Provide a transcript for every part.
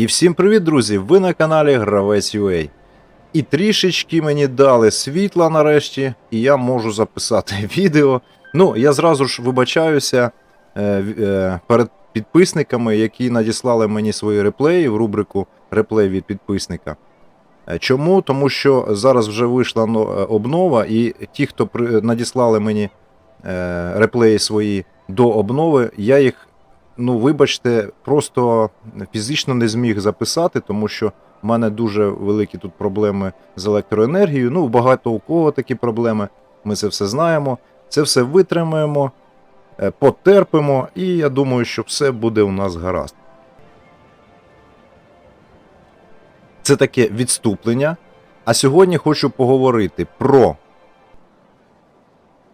І всім привіт, друзі! Ви на каналі Гравець UA. І трішечки мені дали світла нарешті, і я можу записати відео. Ну, я зразу ж вибачаюся е, е, перед підписниками, які надіслали мені свої реплеї в рубрику реплей від підписника. Е, Чому? Тому що зараз вже вийшла е, обнова, і ті, хто надіслали мені е, реплеї свої до обнови, я їх ну, вибачте, просто фізично не зміг записати, тому що в мене дуже великі тут проблеми з електроенергією. Ну, багато у кого такі проблеми. Ми це все знаємо. Це все витримаємо, е, потерпимо, і я думаю, що все буде у нас гаразд. Це таке відступлення. А сьогодні хочу поговорити про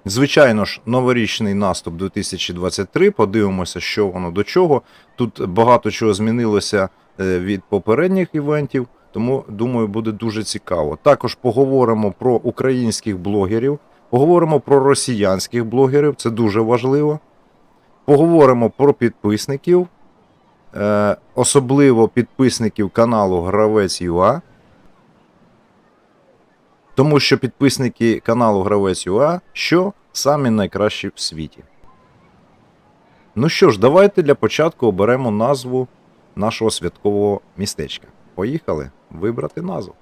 Звичайно ж, новорічний наступ 2023. Подивимося, що воно до чого. Тут багато чого змінилося е, від попередніх івентів, тому думаю, буде дуже цікаво. Також поговоримо про українських блогерів, поговоримо про росіянських блогерів, це дуже важливо. Поговоримо про підписників, е, особливо підписників каналу Гравець ЮА. Тому що підписники каналу Гравець ЮА, що самі найкращі в світі. Ну що ж, давайте для початку оберемо назву нашого святкового містечка. Поїхали вибрати назву.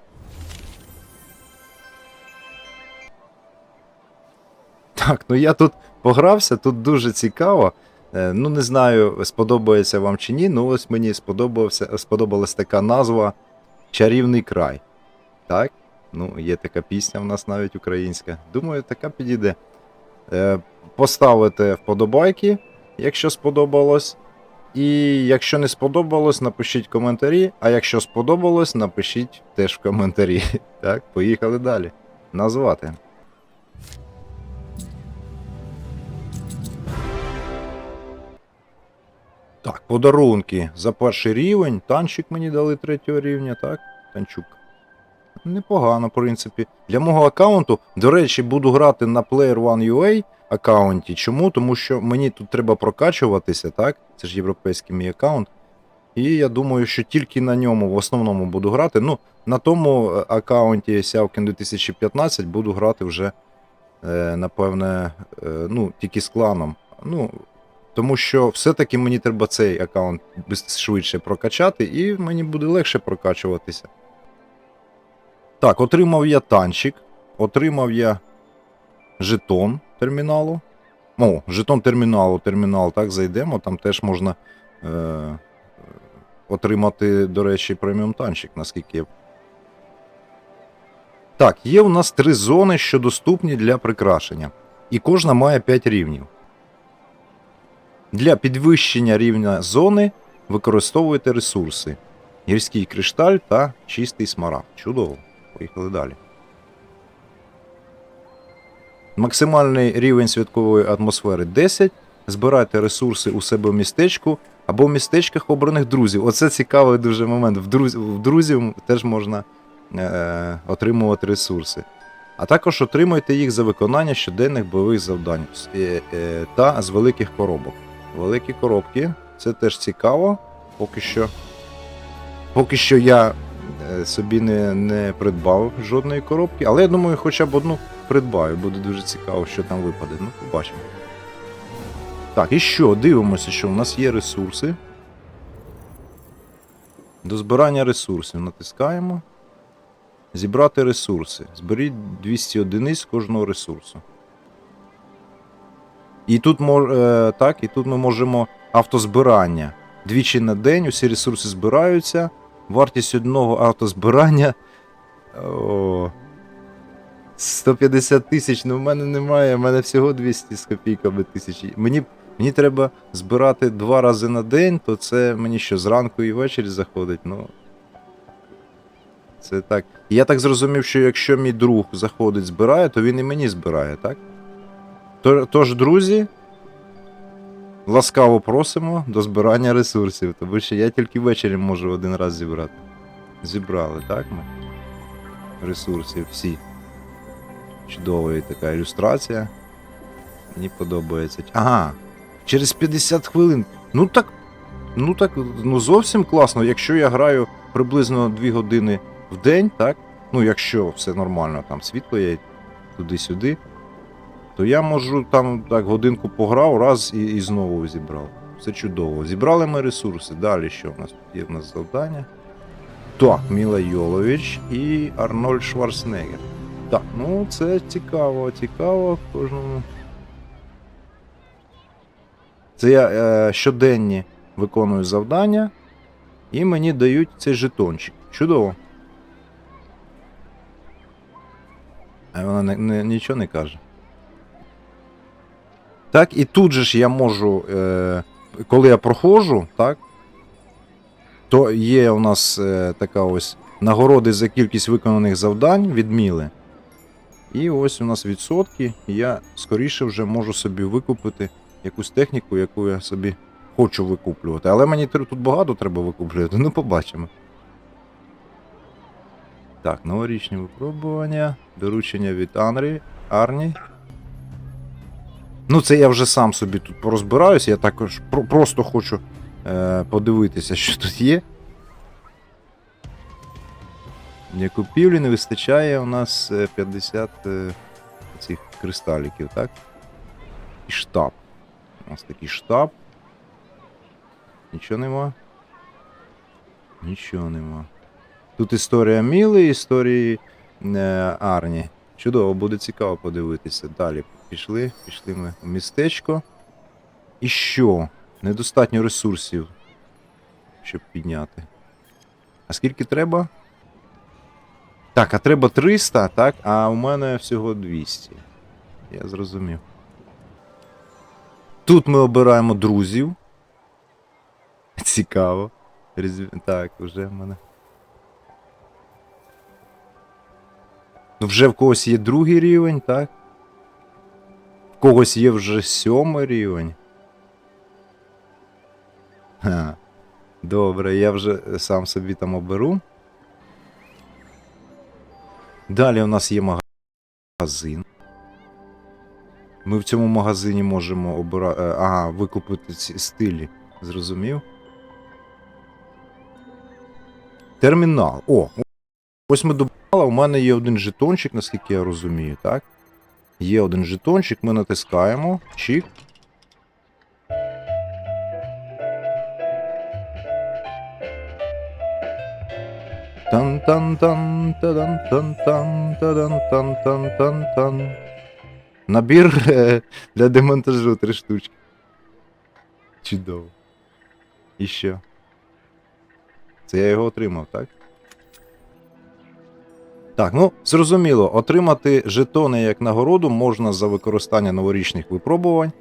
Так, ну я тут погрався, тут дуже цікаво. Е, Ну, не знаю, сподобається вам чи ні. Ну, ось мені сподобався, сподобалась така назва Чарівний край. Так? Ну, є така пісня в нас навіть українська. Думаю, така підійде. Е, Поставите вподобайки, якщо сподобалось. І якщо не сподобалось, напишіть коментарі. А якщо сподобалось, напишіть теж в коментарі. Так, поїхали далі. Назвати. Так, подарунки за перший рівень. Танчик мені дали третього рівня, так? Танчук. Непогано, в принципі. Для мого аккаунту, до речі, буду грати на Player One UA аккаунті. Чому? Тому що мені тут треба прокачуватися, так? Це ж європейський мій аккаунт. І я думаю, що тільки на ньому в основному буду грати. Ну, на тому е, аккаунті Сявкін 2015 буду грати вже, е, напевне, е, ну, тільки з кланом. Ну, тому що все-таки мені треба цей аккаунт швидше прокачати, і мені буде легше прокачуватися. Так, отримав я танчик, отримав я жетон терміналу. О, жетон терміналу, термінал, так, зайдемо, там теж можна е, отримати, до речі, преміум танчик, наскільки я. Так, є у нас три зони, що доступні для прикрашення. І кожна має 5 рівнів. Для підвищення рівня зони використовуйте ресурси: гірський кришталь та чистий смарагд. Чудово. Поїхали далі. Максимальний рівень святкової атмосфери 10. Збирайте ресурси у себе в містечку або в містечках обраних друзів. Оце цікавий дуже момент. В, друз... в друзів теж можна е... отримувати ресурси. А також отримуйте їх за виконання щоденних бойових завдань е, е, та з великих коробок. Великі коробки це теж цікаво. Поки що. Поки що я собі не, не придбав жодної коробки, але я думаю, хоча б одну придбаю. Буде дуже цікаво, що там випаде. Ну, побачимо. Так, і що? Дивимося, що у нас є ресурси. До збирання ресурсів натискаємо. Зібрати ресурси. Зберіть 200 одиниць кожного ресурсу. І тут, е, так, і тут ми можемо автозбирання. Двічі на день усі ресурси збираються. Вартість одного автозбирання. О, 150 тисяч, ну в мене немає, в мене всього 200 з копійками тисяч. Мені, мені треба збирати два рази на день, то це мені що зранку і ввечері заходить. Ну. Це так. Я так зрозумів, що якщо мій друг заходить, збирає, то він і мені збирає, так? Тож, друзі, ласкаво просимо до збирання ресурсів, тому що я тільки ввечері можу один раз зібрати. Зібрали, так ми? Ресурси всі. Чудова така ілюстрація. Мені подобається. Ага. Через 50 хвилин. Ну так Ну так, ну зовсім класно. Якщо я граю приблизно 2 години в день, так? Ну, якщо все нормально, там світло є туди-сюди, то я можу там так годинку пограв, раз і, і знову зібрав. Все чудово. Зібрали ми ресурси. Далі що в нас тут є в нас завдання? Так, Міла Йолович і Арнольд Шварценеггер. Так, ну це цікаво, цікаво кожному. Це я е, щоденні виконую завдання, і мені дають цей жетончик. Чудово. А вона не, не, нічого не каже. Так, і тут же ж я можу, е, коли я проходжу, так, то є у нас е, така ось нагороди за кількість виконаних завдань від Міли. І ось у нас відсотки. і Я скоріше вже можу собі викупити якусь техніку, яку я собі хочу викуплювати. Але мені тут багато треба викуплювати, ну побачимо. Так, новорічні випробування, доручення від Анрі, Арні. Ну, це я вже сам собі тут порозбираюся, я також про- просто хочу е, подивитися, що тут є. Для купівлі не вистачає у нас е, 50 е, цих кристаліків, так? І штаб. У нас такий штаб. Нічого нема. Нічого нема. Тут історія Міли, історії е, Арні. Чудово, буде цікаво подивитися. Далі пішли, пішли ми в містечко. І що? Недостатньо ресурсів, щоб підняти. А скільки треба? Так, а треба 300, так? А у мене всього 200. Я зрозумів. Тут ми обираємо друзів. Цікаво. Так, вже в мене. Ну, вже в когось є другий рівень, так? Когось є вже сьомий рівень. Ха. Добре, я вже сам собі там оберу. Далі у нас є магазин. Ми в цьому магазині можемо обира... е, Ага, викупити ці стилі. Зрозумів? Термінал. О, ось ми добрали, у мене є один жетончик, наскільки я розумію, так? Є один жетончик, ми натискаємо. Чик. Тан-тан-тан, тадан-тан-тан, тадан-тан-тан-тан-тан. Набір е, для демонтажу три штучки. Чудово. І що? Це я його отримав, так? Так, ну зрозуміло, отримати жетони як нагороду можна за використання новорічних випробувань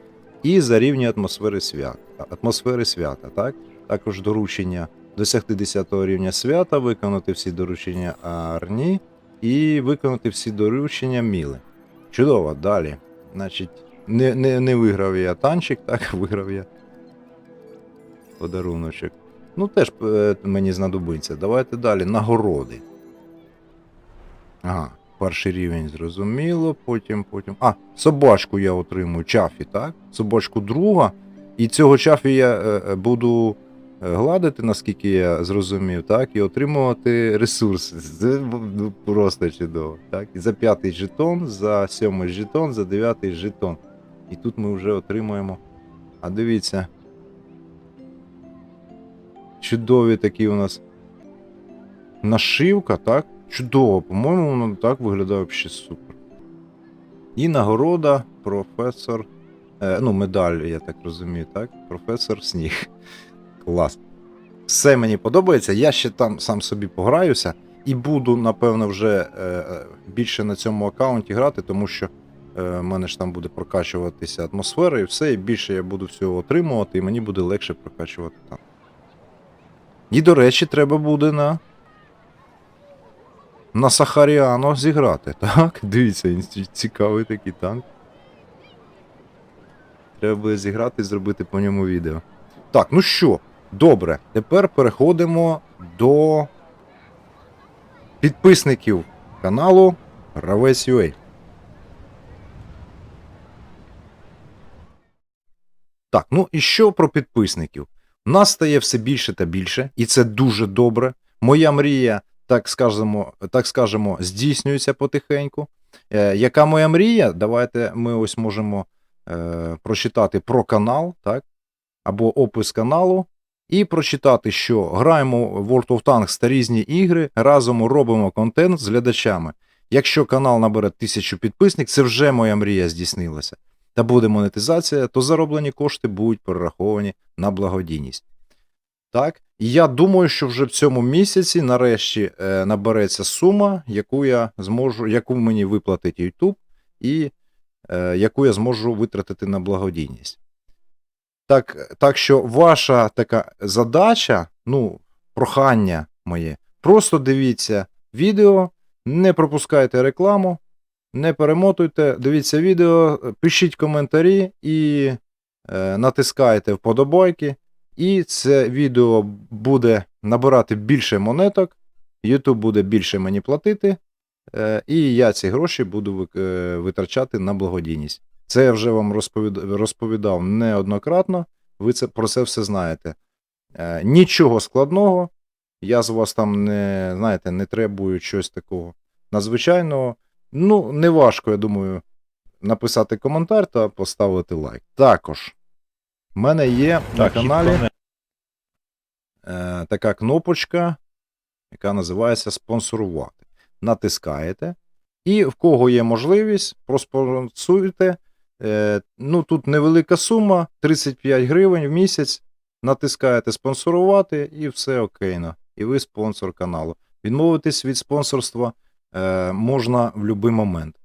і за рівні атмосфери свята. Атмосфери свята, так? Також доручення досягти 10 рівня свята, виконати всі доручення Арні і виконати всі доручення Міли. Чудово, далі. Значить, не, не, не виграв я танчик, так, виграв я подаруночок. Ну, теж е, мені знадобиться. Давайте далі. Нагороди. Ага, перший рівень зрозуміло, потім, потім. А, собачку я отримую, чафі, так? Собачку друга. І цього чафі я е, е, буду е, гладити, наскільки я зрозумів, так, і отримувати ресурси. Це ну, просто чудово. Так? І за п'ятий жетон, за сьомий жетон, за дев'ятий жетон. І тут ми вже отримуємо. А дивіться. Чудові такі у нас нашивка, так? Чудово, по-моєму, воно так виглядає взагалі супер. І нагорода професор. Е, ну, медаль, я так розумію, так? Професор Сніг. Клас. Все мені подобається. Я ще там сам собі пограюся і буду, напевно, вже е, е, більше на цьому аккаунті грати, тому що е, в мене ж там буде прокачуватися атмосфера і все, і більше я буду всього отримувати, і мені буде легше прокачувати там. І, до речі, треба буде на. На Сахаріано зіграти. Так, дивіться, він цікавий такий танк. Треба буде зіграти і зробити по ньому відео. Так, ну що, добре. Тепер переходимо до підписників каналу Gravess.ua. Так, ну і що про підписників? Нас стає все більше та більше, і це дуже добре. Моя мрія, так скажемо, так скажемо, здійснюється потихеньку. Е, яка моя мрія? Давайте ми ось можемо е, прочитати про канал, так? Або опис каналу, і прочитати, що граємо в World of Tanks та різні ігри, разом робимо контент з глядачами. Якщо канал набере тисячу підписників, це вже моя мрія здійснилася. Та буде монетизація, то зароблені кошти будуть перераховані на благодійність. Так, і я думаю, що вже в цьому місяці нарешті е, набереться сума, яку я зможу, яку мені виплатить YouTube, і е, яку я зможу витратити на благодійність. Так, так що ваша така задача, ну, прохання моє, просто дивіться відео, не пропускайте рекламу, не перемотуйте, дивіться відео, пишіть коментарі і е, натискайте вподобайки. І це відео буде набирати більше монеток, YouTube буде більше мені платити, е, і я ці гроші буду е, витрачати на благодійність. Це я вже вам розповідав неоднократно, ви це, про це все знаєте. Е, Нічого складного, я з вас там не, знаєте, не требую щось такого надзвичайного. Ну, не важко, я думаю, написати коментар та поставити лайк. Також в мене є на каналі е, така кнопочка, яка називається спонсорувати. Натискаєте. І в кого є можливість, проспонсуйте. Е, ну, тут невелика сума, 35 гривень в місяць. Натискаєте спонсорувати і все окейно. І ви спонсор каналу. Відмовитись від спонсорства е, можна в будь-який момент.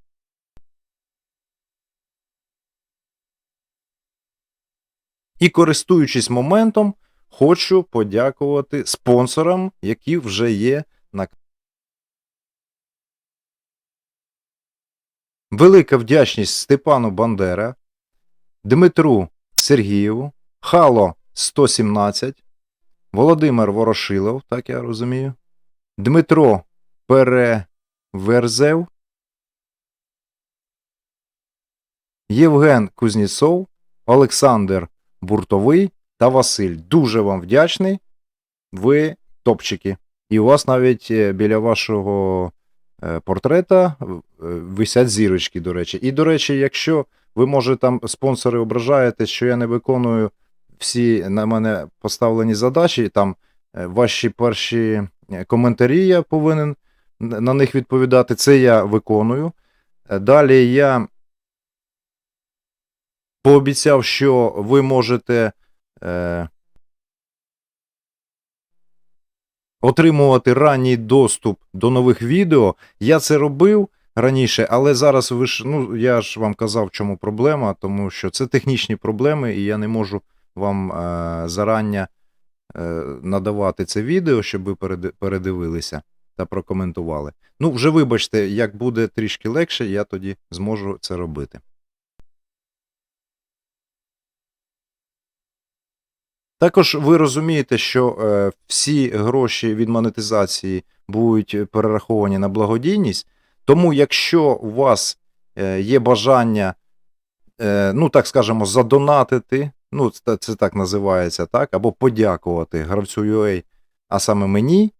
І користуючись моментом, хочу подякувати спонсорам, які вже є на Велика вдячність Степану Бандера, Дмитру Сергієву, Хало 117, Володимир Ворошилов, так я розумію, Дмитро Переверзев, Євген Кузнєцов, Олександр Буртовий та Василь. Дуже вам вдячний. Ви топчики. І у вас навіть е, біля вашого е, портрета е, висять зірочки, до речі. І, до речі, якщо ви, може, там спонсори ображаєте, що я не виконую всі на мене поставлені задачі, там ваші перші коментарі я повинен на них відповідати. Це я виконую. Далі я пообіцяв, що ви можете е, отримувати ранній доступ до нових відео. Я це робив раніше, але зараз ви ж, ну, я ж вам казав, в чому проблема, тому що це технічні проблеми, і я не можу вам е, зарання е, надавати це відео, щоб ви передивилися та прокоментували. Ну, вже вибачте, як буде трішки легше, я тоді зможу це робити. Також ви розумієте, що е, всі гроші від монетизації будуть перераховані на благодійність. Тому, якщо у вас е, є бажання, е, ну так скажемо, задонатити, ну це, це так називається, так, або подякувати гравцю UA, а саме мені,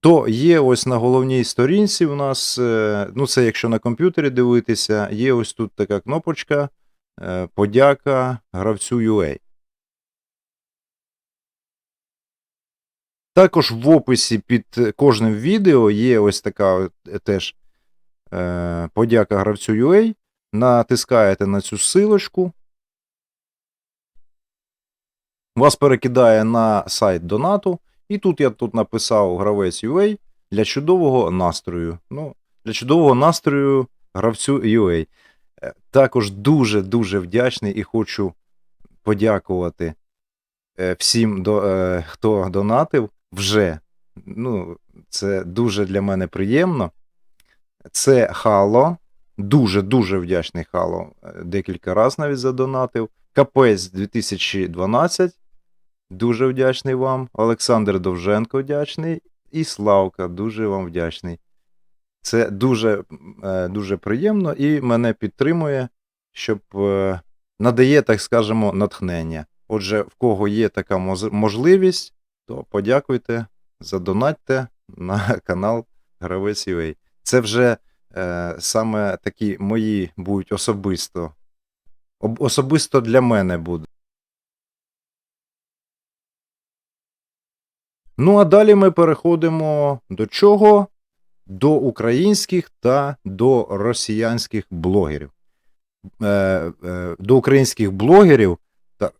то є ось на головній сторінці у нас, е, ну це якщо на комп'ютері дивитися, є ось тут така кнопочка е, Подяка гравцю UA. Також в описі під кожним відео є ось така е, теж е, подяка гравцю UA. Натискаєте на цю силочку. Вас перекидає на сайт донату. І тут я тут написав гравець UA для чудового настрою. Ну, для чудового настрою гравцю UA. Е, Також дуже-дуже вдячний і хочу подякувати е, всім, хто донатив вже. Ну, це дуже для мене приємно. Це Хало. Дуже-дуже вдячний Хало. Е, Декілька разів навіть задонатив. Капець 2012. Дуже вдячний вам. Олександр Довженко вдячний. І Славка, дуже вам вдячний. Це дуже, е, дуже приємно і мене підтримує, щоб е, надає, так скажемо, натхнення. Отже, в кого є така можливість, то подякуйте, задонатьте на канал Гравець UA. Це вже е, саме такі мої будуть особисто. Об, особисто для мене буде. Ну, а далі ми переходимо до чого? До українських та до росіянських блогерів. Е, е, до українських блогерів та,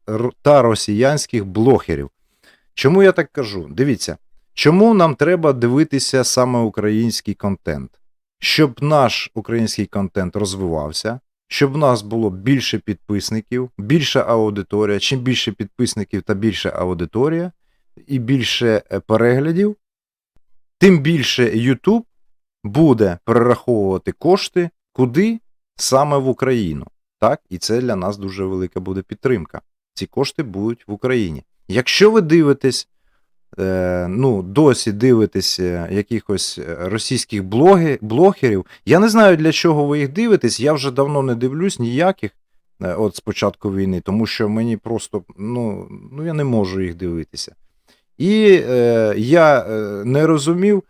та росіянських блогерів. Чому я так кажу? Дивіться, чому нам треба дивитися саме український контент? Щоб наш український контент розвивався, щоб в нас було більше підписників, більша аудиторія. Чим більше підписників та більша аудиторія, і більше е, переглядів, тим більше YouTube буде перераховувати кошти куди? Саме в Україну. Так, і це для нас дуже велика буде підтримка. Ці кошти будуть в Україні. Якщо ви дивитесь, е, ну, досі дивитесь е, якихось е, російських блоги, блогерів, я не знаю, для чого ви їх дивитесь, я вже давно не дивлюсь ніяких от з початку війни, тому що мені просто ну, ну я не можу їх дивитися. І е, я не розумів,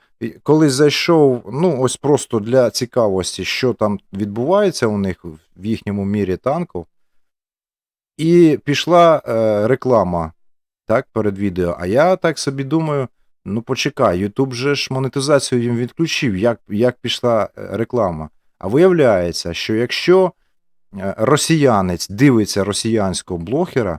коли зайшов, ну ось просто для цікавості, що там відбувається у них в їхньому мірі танку. І пішла е, реклама так, перед відео. А я так собі думаю: ну почекай, Ютуб же ж монетизацію їм відключив, як, як пішла е, реклама. А виявляється, що якщо е, росіянець дивиться росіянського блогера,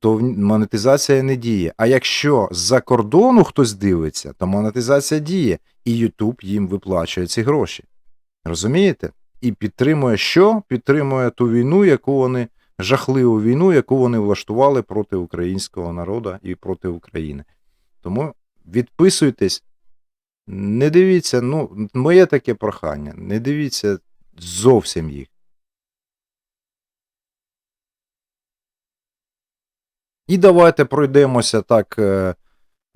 то монетизація не діє. А якщо з-за кордону хтось дивиться, то монетизація діє, і YouTube їм виплачує ці гроші. Розумієте? І підтримує що? Підтримує ту війну, яку вони, жахливу війну, яку вони влаштували проти українського народу і проти України. Тому відписуйтесь, не дивіться, ну, моє таке прохання, не дивіться зовсім їх. І давайте пройдемося так е,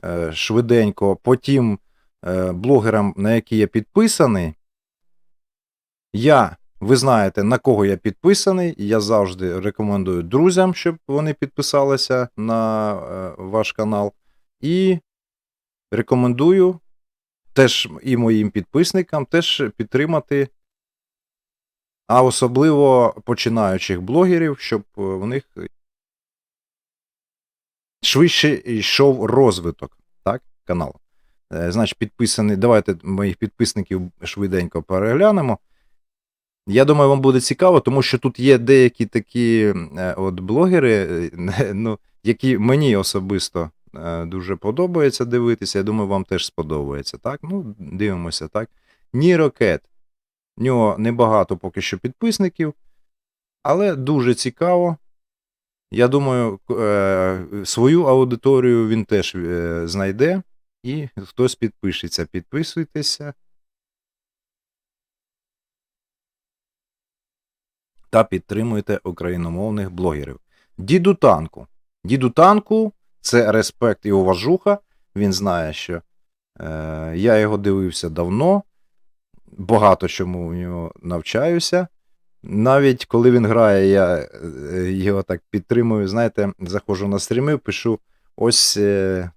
е, швиденько по тим е, блогерам, на які я підписаний. Я, ви знаєте, на кого я підписаний. Я завжди рекомендую друзям, щоб вони підписалися на е, ваш канал. І рекомендую теж і моїм підписникам теж підтримати, а особливо починаючих блогерів, щоб в них швидше йшов розвиток так, каналу. Е, Значить, підписаний. Давайте моїх підписників швиденько переглянемо. Я думаю, вам буде цікаво, тому що тут є деякі такі е, от блогери, е, ну, які мені особисто е, дуже подобається дивитися. Я думаю, вам теж сподобається. Так? Ну, дивимося, так. Нірокет. В нього небагато поки що підписників, але дуже цікаво. Я думаю, свою аудиторію він теж знайде і хтось підпишеться. Підписуйтеся. Та підтримуйте україномовних блогерів. Діду танку. Діду танку це респект і уважуха. Він знає, що е, я його дивився давно, багато чому в нього навчаюся. Навіть коли він грає, я е, його так підтримую. Знаєте, заходжу на стріми, пишу: ось е,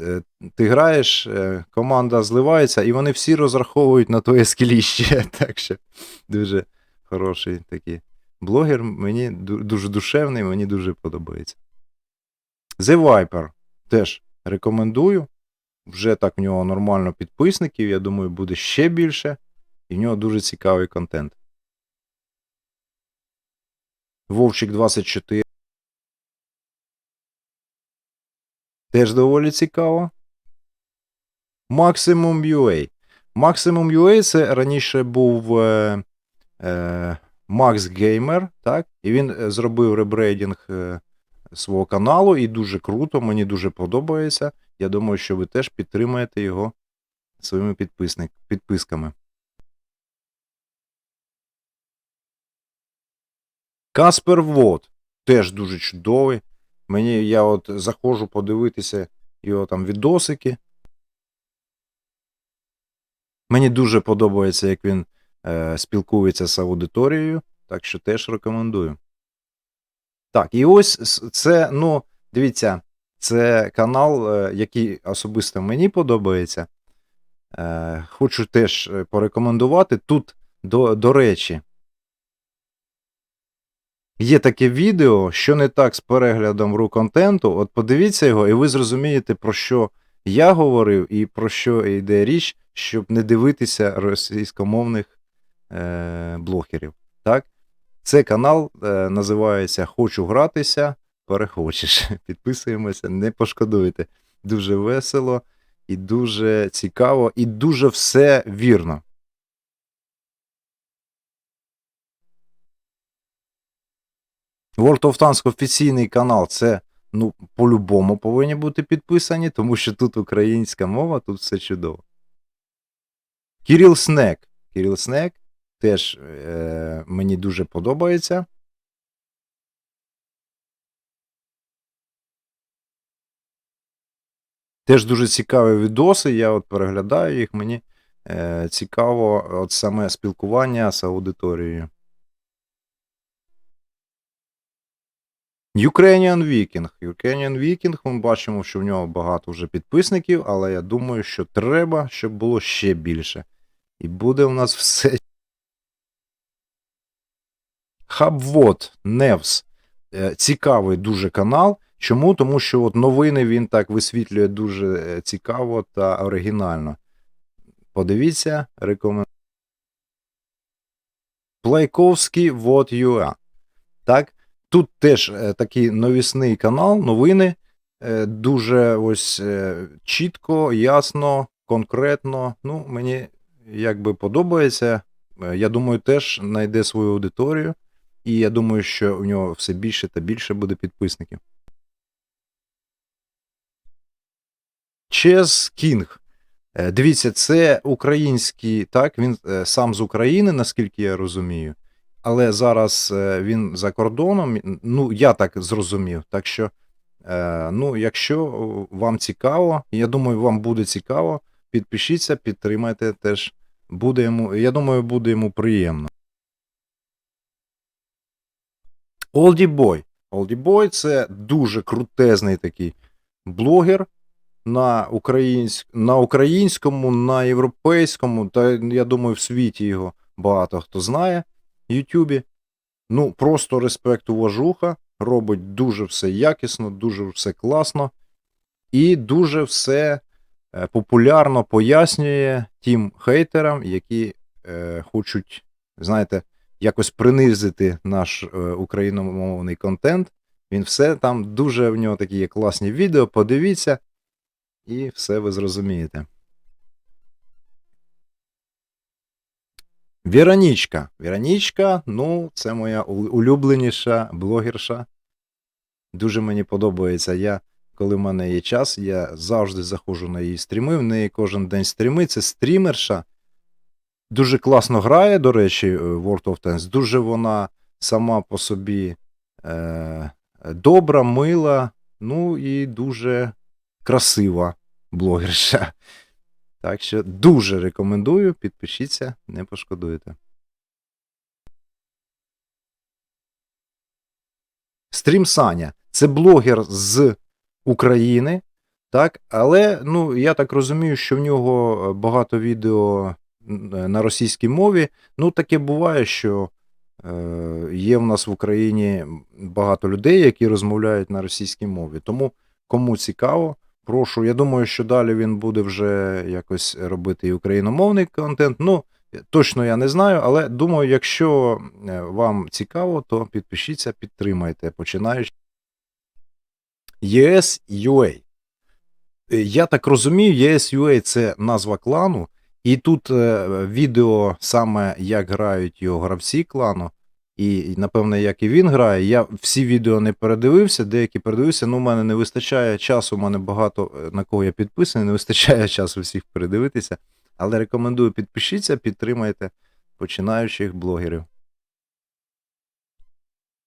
е, ти граєш, е, команда зливається, і вони всі розраховують на твоє скіліще. Так що дуже хороший такий блогер. Мені дуже душевний, мені дуже подобається. The Viper теж рекомендую. Вже так в нього нормально підписників. Я думаю, буде ще більше. І в нього дуже цікавий контент. Вовчик 24. Теж доволі цікаво. Maximum UA. Maximum UA це раніше був е, е, Max Gamer, так? І він е, зробив ребрейдинг е, свого каналу, і дуже круто, мені дуже подобається. Я думаю, що ви теж підтримаєте його своїми підписник, підписками. Каспер Вод теж дуже чудовий. Мені я от заходжу подивитися його там відосики. Мені дуже подобається, як він спілкується з аудиторією, так що теж рекомендую. Так, і ось це, ну, дивіться, це канал, е, який особисто мені подобається. Е, Хочу теж е, порекомендувати. Тут, до, до речі, є таке відео, що не так з переглядом ру контенту. От подивіться його, і ви зрозумієте, про що я говорив і про що йде річ, щоб не дивитися російськомовних е, блогерів. Так? Це канал е, називається Хочу гратися, перехочеш. Підписуємося, не пошкодуйте. Дуже весело і дуже цікаво, і дуже все вірно. World of Tanks офіційний канал це ну, по-любому повинні бути підписані, тому що тут українська мова, тут все чудово. Кіріл Снек. Кіріл Снек теж е, мені дуже подобається. Теж дуже цікаві відоси. Я от переглядаю їх, мені е, цікаво от саме спілкування з аудиторією. Ukrainian Viking. Ukrainian Viking, ми бачимо, що в нього багато вже підписників, але я думаю, що треба, щоб було ще більше. І буде у нас все. Хабвод Невс. Е, Цікавий дуже канал. Чому? Тому що от новини він так висвітлює дуже е, цікаво та оригінально. Подивіться, рекомендую. Плайковський Вот.ua. Так, тут теж е, такий новісний канал, новини. Дуже ось чітко, ясно, конкретно. Ну, мені якби подобається. Я думаю, теж знайде свою аудиторію. І я думаю, що у нього все більше та більше буде підписників. Чез Кінг. Дивіться, це український, так, він е, сам з України, наскільки я розумію. Але зараз е, він за кордоном. Ну, я так зрозумів. Так що, е, ну, якщо вам цікаво, я думаю, вам буде цікаво, підпишіться, підтримайте теж. Буде йому, я думаю, буде йому приємно. Олді Бой. Олді Бой це дуже крутезний такий блогер на, українськ... на українському, на європейському, та я думаю, в світі його багато хто знає в Ютубі. Ну, просто респект уважуха. Робить дуже все якісно, дуже все класно і дуже все е, популярно пояснює тим хейтерам, які е, хочуть, знаєте, якось принизити наш е, україномовний контент. Він все там дуже в нього такі є класні відео. Подивіться, і все ви зрозумієте. Віронічка. Віронічка, ну, це моя улюбленіша блогерша. Дуже мені подобається. Я, коли в мене є час, я завжди заходжу на її стріми. В неї кожен день стріми. Це стрімерша. Дуже класно грає, до речі, е, World of Tanks. Дуже вона сама по собі е, добра, мила, ну і дуже красива блогерша. Так що дуже рекомендую, підпишіться, не пошкодуєте. Стрім Саня це блогер з України, так, але ну, я так розумію, що в нього е, багато відео на російській мові. Ну, таке буває, що е, є в нас в Україні багато людей, які розмовляють на російській мові. Тому кому цікаво, прошу. Я думаю, що далі він буде вже якось робити і україномовний контент. Ну, точно я не знаю, але думаю, якщо е, вам цікаво, то підпишіться, підтримайте, починаючи. ES.UA. Е, Я так розумію, ES.UA – це назва клану, і тут е, відео саме як грають його гравці клану, і, напевно, як і він грає. Я всі відео не передивився, деякі передивився. Ну, у мене не вистачає часу, у мене багато е, на кого я підписаний, не вистачає часу всіх передивитися. Але рекомендую підпишіться, підтримайте починаючих блогерів.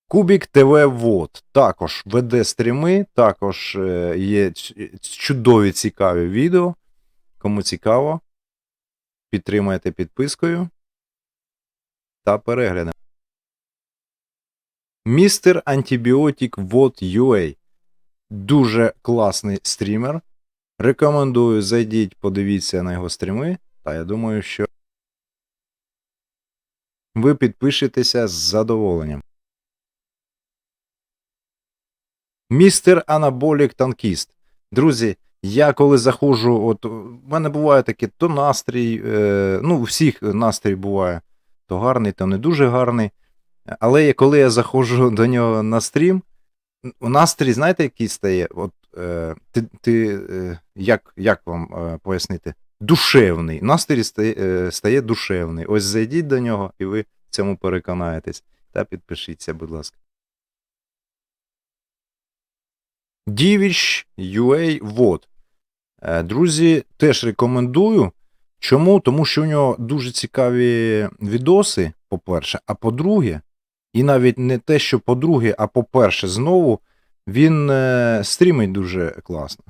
Кубік ТВ Вот також веде стріми, також е, є чудові цікаві відео. Кому цікаво, підтримайте підпискою та переглядом. Містер Антибіотик Вот UA. Дуже класний стрімер. Рекомендую, зайдіть, подивіться на його стріми. Та я думаю, що ви підпишетеся з задоволенням. Містер Анаболік Танкіст. Друзі, я коли заходжу, от у мене буває таке, то настрій, е, ну, у всіх настрій буває, то гарний, то не дуже гарний. Але я- коли я заходжу до нього на стрім, у настрій, знаєте, який стає? От, е, ти, ти, е, як, як вам е, пояснити? Душевний. Настрій стає, е, стає душевний. Ось зайдіть до нього, і ви в цьому переконаєтесь. Та підпишіться, будь ласка. Дівіч UA Вот. Е, Друзі, теж рекомендую. Чому? Тому що у нього дуже цікаві відоси, по-перше, а по-друге, і навіть не те, що по-друге, а по-перше, знову він е, стрімить дуже класно.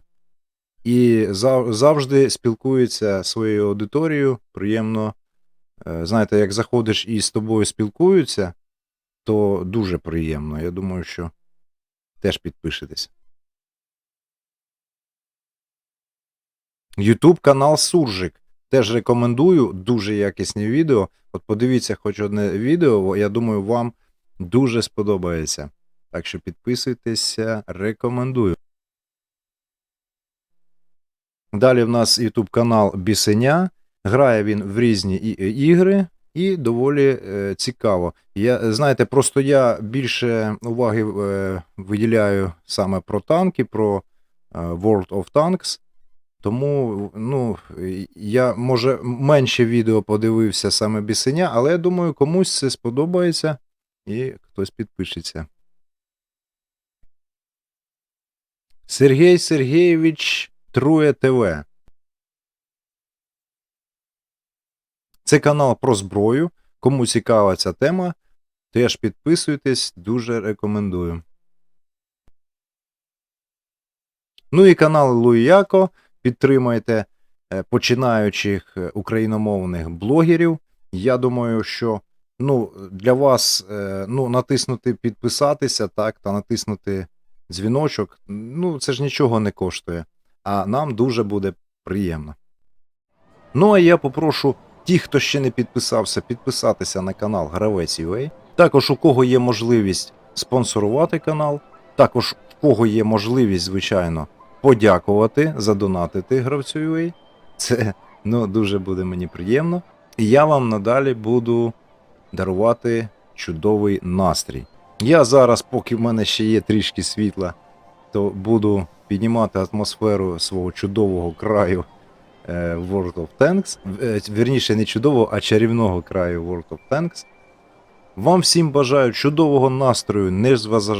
І завжди спілкується своєю аудиторією. Приємно. Е, Знаєте, як заходиш і з тобою спілкуються, то дуже приємно. Я думаю, що теж підпишетесь. Ютуб канал Суржик. Теж рекомендую дуже якісні відео. От подивіться хоч одне відео, я думаю, вам дуже сподобається. Так що підписуйтеся, рекомендую. Далі в нас YouTube канал Бісеня. Грає він в різні ігри і доволі е, цікаво. Я, знаєте, просто я більше уваги е, виділяю саме про танки, про е, World of Tanks. Тому, ну, я може менше відео подивився саме бісеня, але я думаю, комусь це сподобається і хтось підпишеться. Сергій Сергійович Трує ТВ. Це канал про зброю. Кому цікава ця тема, теж підписуйтесь, дуже рекомендую. Ну і канал Луїяко. Підтримайте е, починаючих е, україномовних блогерів. Я думаю, що ну, для вас е, ну, натиснути підписатися, так, та натиснути дзвіночок, ну, це ж нічого не коштує. А нам дуже буде приємно. Ну, а я попрошу ті, хто ще не підписався, підписатися на канал Гравець UA. Також у кого є можливість спонсорувати канал, також у кого є можливість, звичайно, подякувати, задонатити гравцю UA. Це ну, дуже буде мені приємно. І я вам надалі буду дарувати чудовий настрій. Я зараз, поки в мене ще є трішки світла, то буду піднімати атмосферу свого чудового краю е, World of Tanks. Е, Вірніше, не чудового, а чарівного краю World of Tanks. Вам всім бажаю чудового настрою,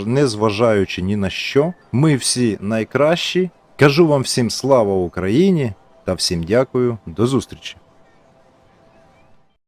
не зважаючи ні на що. Ми всі найкращі. Кажу вам всім слава Україні та всім дякую. До зустрічі!